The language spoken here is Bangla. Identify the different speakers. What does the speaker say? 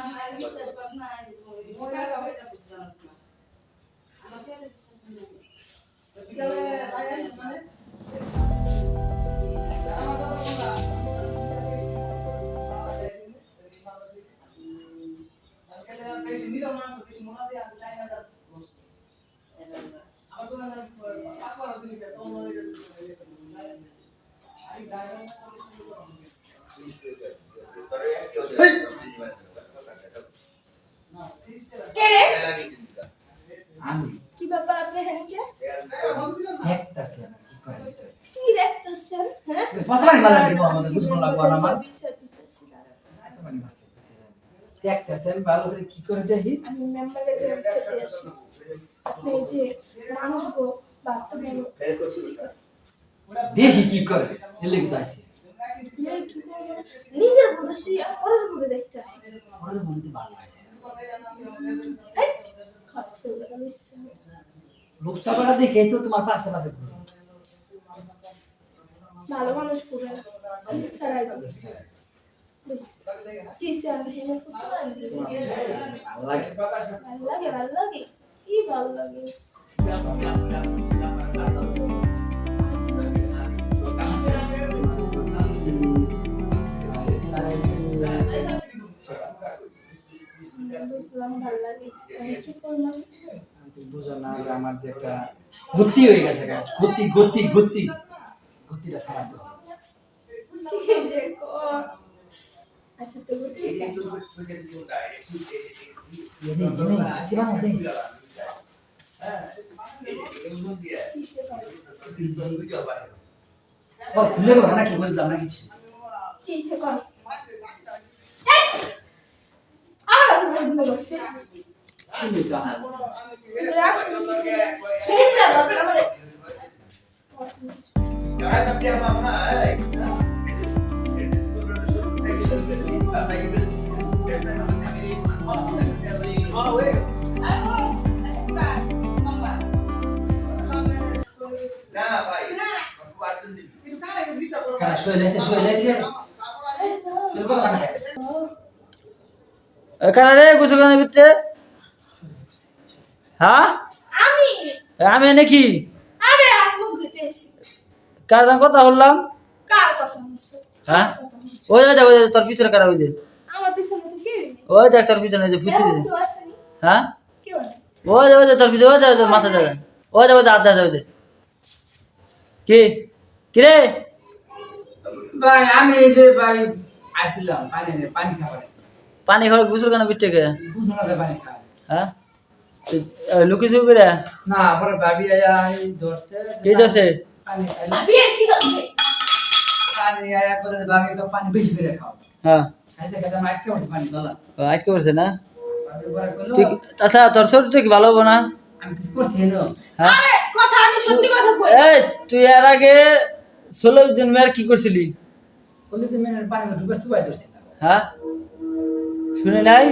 Speaker 1: আমার নিতে পার না মহিলারা হয়ে যাবে জানাস না আমাকে
Speaker 2: কে রে?
Speaker 3: আমি।
Speaker 2: কি ব্যাপার আপনি এখানে কে?
Speaker 3: দেখতাছি কি করে
Speaker 2: কি দেখতেছেন? হ্যাঁ?
Speaker 3: মালা দিব আমাদের বুঝব লাগবো না আমার। ভালো করে কি করে দেখি?
Speaker 2: আমি মেম্বারে যে বিচার দিয়ে আসি। আপনি এই যে বাথরুমে
Speaker 3: দেখি কি করে। কিন্তু আসি।
Speaker 2: নিজের বলেছি আর পরের বলে দেখতে
Speaker 3: বলতে ভালো লাগে।
Speaker 2: ইচ্ছা নেই।
Speaker 3: লোকসভাটা দেখে তো তোমার পাশে পাশে ঘুরে।
Speaker 2: ভালো মানুষ লাগে কি স্যার ভেঙে ফুটছে
Speaker 3: ভালো লাগে?
Speaker 2: ভালো লাগে ভালো লাগে। কি ভালো লাগে। বুঝলাম ভালো লাগে কি করলাম
Speaker 3: বুঝো না যে আমার যে একটা গতি হয়ে গেছে গা। গতি গতিটা খারাপ
Speaker 2: কি আচ্ছা তো
Speaker 3: খুলে গেল না কি বুঝলাম না কিছু
Speaker 2: কর? এই! আর আমি ভুলে গেছি।
Speaker 3: খুলে তো আমার
Speaker 2: রাখছি। ফেল না, বাবা, আমারে।
Speaker 3: কারা শুয়ে লেছে শুয়ে লেছে শুয়ে কথা না
Speaker 4: এখানে রে গোসলখানের ভিতরে হ্যাঁ
Speaker 2: আমি
Speaker 4: আমি নাকি
Speaker 2: আরে হাত মুখ
Speaker 4: কার সাথে কথা বললাম
Speaker 2: কার কথা
Speaker 4: হ্যাঁ? ওই যে ওই যে তোর পিছনে কারা ওই যে
Speaker 2: আমার পিছনে তো নেই।
Speaker 4: ওই দেখ তোর পিছনে যে
Speaker 2: কেউ আসেনি?
Speaker 4: হ্যাঁ। ওই যে ওই যে তোর পিছনে ওই যে মাথা দেখা ওই যে ওই যে আচ্ছা ওই যে কি কি রে
Speaker 3: ভাই আমি এই যে ভাই আসছিলাম পানি পানি খাবার আসছিলাম
Speaker 4: পানি খাওয়া গোসলখানের ভিতরে কে?
Speaker 3: বুঝলো না যে পানি খায়
Speaker 4: হ্যাঁ? চুপ করে
Speaker 3: না পরে ভাবি আয়া ধরছে
Speaker 4: কি ধরছে?
Speaker 3: পানি
Speaker 2: ভাবি, কি করছে?
Speaker 3: পানি আয়া করে ভাবি তো পানি বেশি করে খাও।
Speaker 4: হ্যাঁ।
Speaker 3: আটকে পানি
Speaker 4: আটকে পড়ছে না?
Speaker 3: পরে
Speaker 4: আচ্ছা তোর শরীর কি ভালো হব না?
Speaker 3: আমি কিছু করছি না
Speaker 4: হ্যাঁ?
Speaker 2: আরে, কথা আমি সত্যি কথা কই।
Speaker 4: এই তুই এর আগে ষোলো দিন মেয়ের কি করছিলি?
Speaker 3: চল্লিশ মিনিট পানি ঢুকে চুবাই ধরছিলাম।
Speaker 4: হ্যাঁ? শুনে নাই